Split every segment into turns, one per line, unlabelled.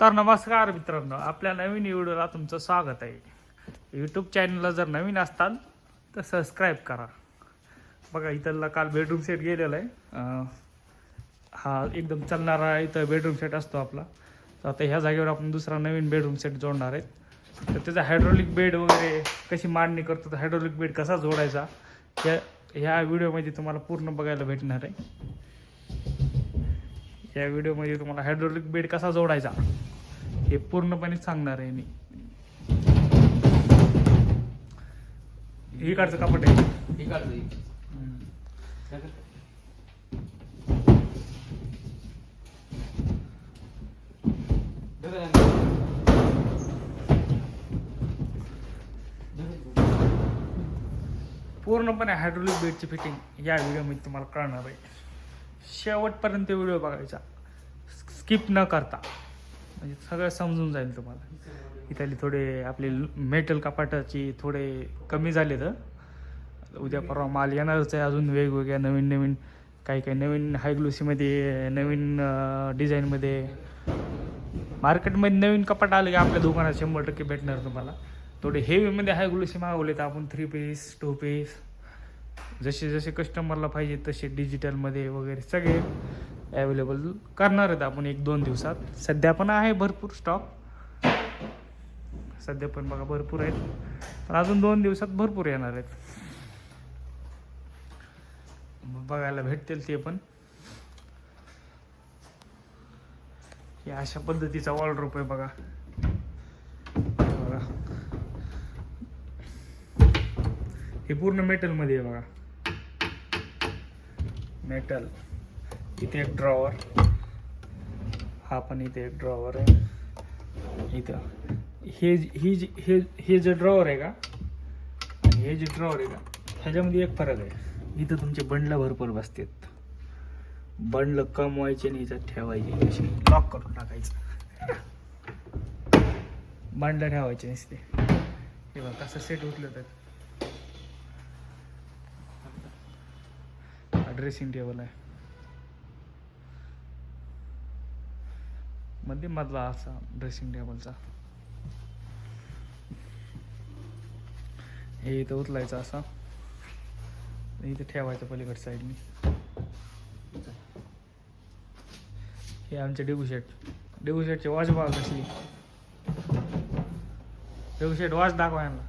तर नमस्कार मित्रांनो आपल्या नवीन व्हिडिओला तुमचं स्वागत आहे. यूट्यूब चॅनलला जर नवीन असताल तर सबस्क्राईब करा. बघा इथला काल बेडरूम सेट गेलेला आहे. हा एकदम चालणारा इथं बेडरूम सेट असतो आपला. तर आता ह्या जागेवर आपण दुसरा नवीन बेडरूम सेट जोडणार आहेत तर त्याचा हायड्रोलिक बेड वगैरे कशी मांडणी करतो तर हायड्रोलिक बेड कसा जोडायचा ह्या ह्या व्हिडिओमध्ये तुम्हाला पूर्ण बघायला भेटणार आहे. या व्हिडिओमध्ये तुम्हाला हायड्रोलिक बेड कसा जोडायचा हे पूर्णपणे सांगणार आहे मी. हे काढचं कापड आहे.
ना.
पूर्णपणे हायड्रोलिक बेडची फिटिंग या व्हिडिओमध्ये तुम्हाला कळणार आहे. शेवटपर्यंत व्हिडिओ बघायचा. स्किप न करता. म्हणजे सगळं समजून जाईल तुम्हाला. इथली थोडे आपले मेटल कपाटाची थोडे कमी झाले तर उद्या परवा माल येणारच आहे अजून वेगवेगळ्या नवीन नवीन काही काही नवीन हायग्लोसीमध्ये नवीन डिझाईनमध्ये मार्केटमध्ये नवीन कपाट आलं की आपल्या दुकानात शंभर टक्के भेटणार तुम्हाला. थोडे हेवीमध्ये हायग्लोसी मागवले तर आपण थ्री पीस टू पीस जसे जसे कस्टमरला पाहिजे तसे डिजिटलमध्ये वगैरे सगळे अवेलेबल करणार आहेत आपण एक दोन दिवसात. सध्या पण आहे भरपूर स्टॉक सध्या पण बघा भरपूर आहेत. पण अजून दोन दिवसात भरपूर येणार आहेत. बघायला भेटतील ते पण. अशा पद्धतीचा वॉलड्रॉप आहे बघा. बघा. हे पूर्ण मेटलमध्ये आहे बघा. मेटल इथे एक ड्रॉवर हा पण इथे एक ड्रॉवर आहे. इथं. हे ही जी- हे हे जे ड्रॉवर आहे का? आणि हे जे ड्रॉवर आहे का? ह्याच्यामध्ये एक फरक आहे. इथं तुमचे बंडला भरपूर बसतात. बंडल कमवायचे आणि याच्यात ठेवायचे. असे लॉक करून टाकायचं. बंडलं ठेवायचे नसते. हे बघा कसं सेट उठलं तर. ड्रेसिंग टेबल आहे. मध्ये मधला असा ड्रेसिंग टेबलचा हे इथं उचलायचं असा. इथं ठेवायचं पलीकड साईडने हे आमचे डेगुशेट डेगुशेटचे वॉच बघा कशी. डेगुशेट वॉच दाखवा यांना.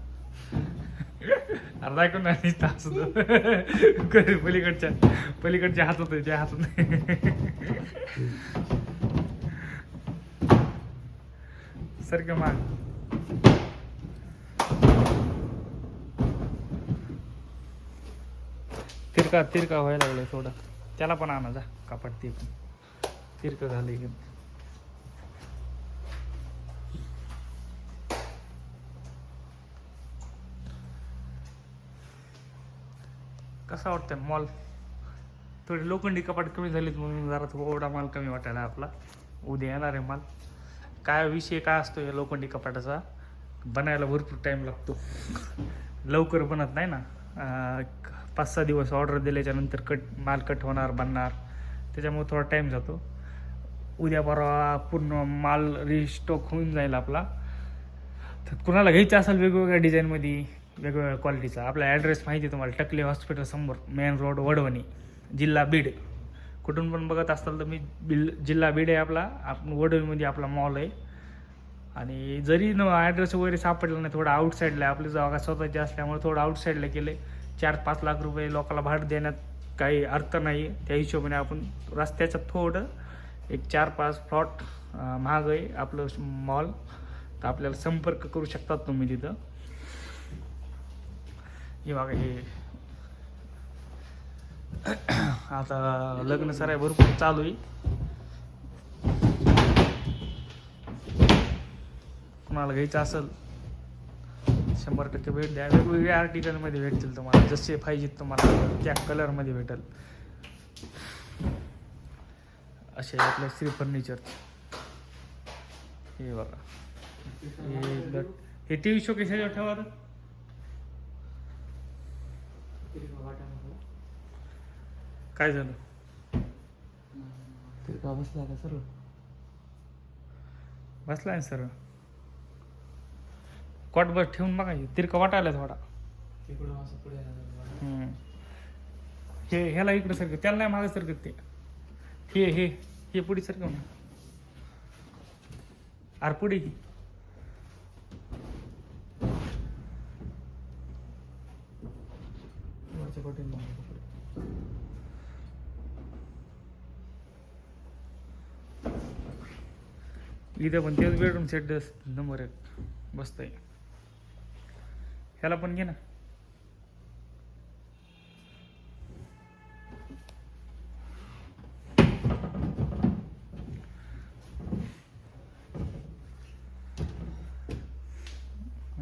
अर्धा ऐकून नाही असं पलीकडच्या पलीकडच्या हातात होते त्या हातात सारखं मान तिरका तिरका व्हायला लागलाय थोडा. त्याला पण आणा जा कापड ते पण. तिरकं झालं एकदम कसा वाटतं मॉल थोडे लोखंडी कपाट कमी झालीत म्हणून जरा थोडा माल कमी वाटायला आपला. उद्या येणार आहे माल. काय विषय काय असतो या लोखंडी कपाटाचा? बनायला भरपूर टाईम लागतो. लवकर बनत नाही ना. पाच सहा दिवस ऑर्डर दिल्याच्यानंतर कट माल कट होणार बनणार. त्याच्यामुळे थोडा टाईम जातो. उद्या परवा पूर्ण माल रिस्टॉक होऊन जाईल आपला. तर कुणाला घ्यायचं असेल वेगवेगळ्या डिझाईनमध्ये वेगवेगळ्या क्वालिटीचा आपला ॲड्रेस माहिती आहे तुम्हाला. टकले हॉस्पिटल समोर मेन रोड वडवणी जिल्हा बीड. कुठून पण बघत असाल तर मी बिल जिल्हा बीड आहे आपला. आपण वडवणीमध्ये आपला मॉल आहे. आणि जरी न ॲड्रेस वगैरे सापडला नाही थोडं आउटसाईडला आहे. आपली जागा स्वतःची असल्यामुळे थोडं आउटसाईडला केले. चार पाच लाख रुपये लोकांना भाडं देण्यात काही अर्थ नाही त्या हिशोबाने आपण रस्त्याचं थोडं एक चार पाच प्लॉट महाग आहे आपलं मॉल तर आपल्याला संपर्क करू शकतात तुम्ही तिथं. हे बघा हे आता लग्न सराय भरपूर चालू आहे. कुणाला घ्यायचं असेल शंभर टक्के भेट द्या. वेगवेगळ्या आर्टिकलमध्ये भेटतील तुम्हाला. जसे पाहिजे तुम्हाला त्या कलरमध्ये भेटेल. असे आपलं श्री फर्निचर हे बघा. हे टी व्ही शो कशावर ठेवा आता? काय झालं?
तिरका बसला का सर्व
बसला आहे सर कॉट बस ठेवून बघा हे तिरका वाटायला थोडा.
असं पुढे.
हम्म. हे ह्याला इकडे सरकत त्याला नाही मागे सरकत ते. हे हे हे पुढे सरकव ना अरे पुढे ही.
वरच्या पाठीवर मागे पुढे.
इथं पण तेच बेडरूम सेट नंबर एक. बसत आहे. ह्याला पण घे ना.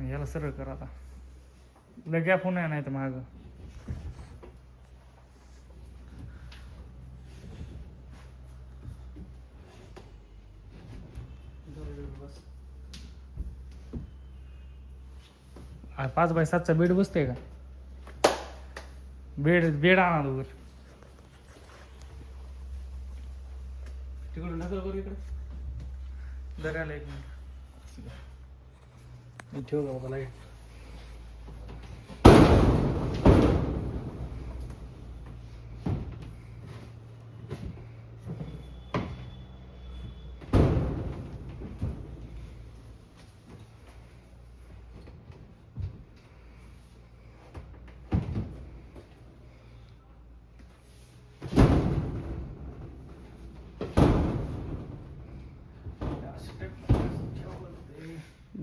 याला सरळ कर आता. लग्या फोन आहे नाही तर मागं
बस.
आ, पाच बाय सातचा बेड बसतोय का? बेड बेड आणा दोघर
तिकडून ढकल करू इकडे.
दर्याला एक मिनिट.
ठेव का बाबा लाइट?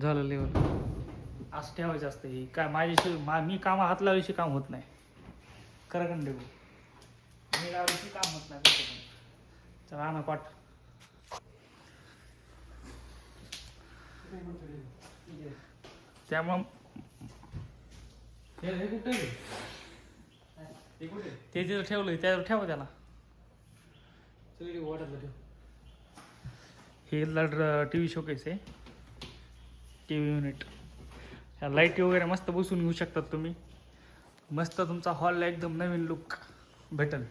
झालं लेवल
असं ठेवायचं असतं हे काय माझ्याशी मा मी कामा हात लावायची काम होत नाही. खरं कंडे मी लावायची काम होत नाही. चला आणा पाठ. त्यामुळं
हे हे कुठे आहे? हे कुठे आहे?
ते तिथं ठेवलं त्यावर ठेवा त्याला. हे टी व्ही शोकेस आहे. T V unit. ह्या लाईटी वगैरे मस्त बसून घेऊ शकतात तुम्ही. मस्त तुमचा हॉलला एकदम नवीन लुक भेटल.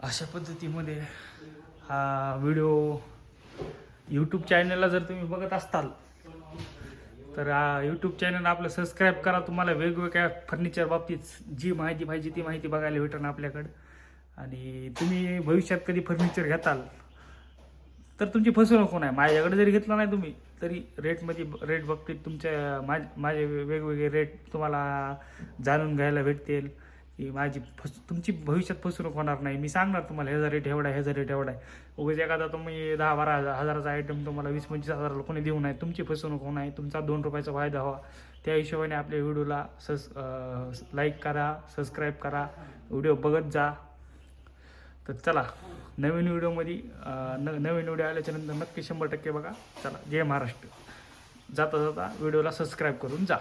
अशा पद्धतीमध्ये हा व्हिडिओ यूट्यूब चॅनलला जर तुम्ही बघत असताल तर यूट्यूब चॅनल आपलं सबस्क्राईब करा. तुम्हाला वेगवेगळ्या फर्निचर बाबतीत जी माहिती पाहिजे ती माहिती बघायला भेटणार आपल्याकडं. आणि तुम्ही भविष्यात कधी फर्निचर घेताल तर तुमची फसवणूक होणार माझ्याकडे जरी घेतला नाही तुम्ही तरी रेटमध्ये रेट बाबतीत तुमच्या माझे वेगवेगळे रेट तुम्हाला जाणून घ्यायला भेटतील. की माझी फस तुमची भविष्यात फसवणूक होणार नाही. मी सांगणार तुम्हाला ह्याचा रेट एवढा आहे ह्याचा रेट एवढा आहे. उगाच एखादा तुम्ही दहा बारा हजार हजाराचा आयटम तुम्हाला वीस पंचवीस हजाराला कोणी देऊ नये. तुमची फसवणूक होऊ नये. तुमचा दोन रुपयाचा फायदा व्हावा. त्या हिशोबाने आपल्या व्हिडिओला सस लाईक करा सबस्क्राईब करा. व्हिडिओ बघत जा. तर चला नवीन व्हिडिओमध्ये न नवीन व्हिडिओ आल्याच्यानंतर नक्की शंभर टक्के बघा. चला जय महाराष्ट्र. जाता जाता व्हिडिओला सबस्क्राईब करून जा.